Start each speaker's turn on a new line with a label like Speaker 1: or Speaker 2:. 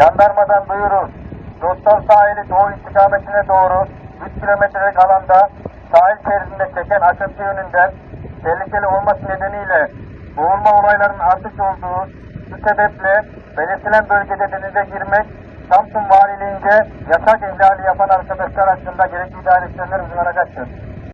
Speaker 1: Jandarmadan duyurur. Dostal sahili doğu istikametine doğru 3 kilometrelik alanda sahil şeridinde çeken akıntı yönünden tehlikeli olması nedeniyle boğulma olaylarının artış olduğu bu sebeple belirtilen bölgede denize girmek Samsun Valiliğince yasak ihlali yapan arkadaşlar hakkında gerekli idari işlemler uygulanacaktır.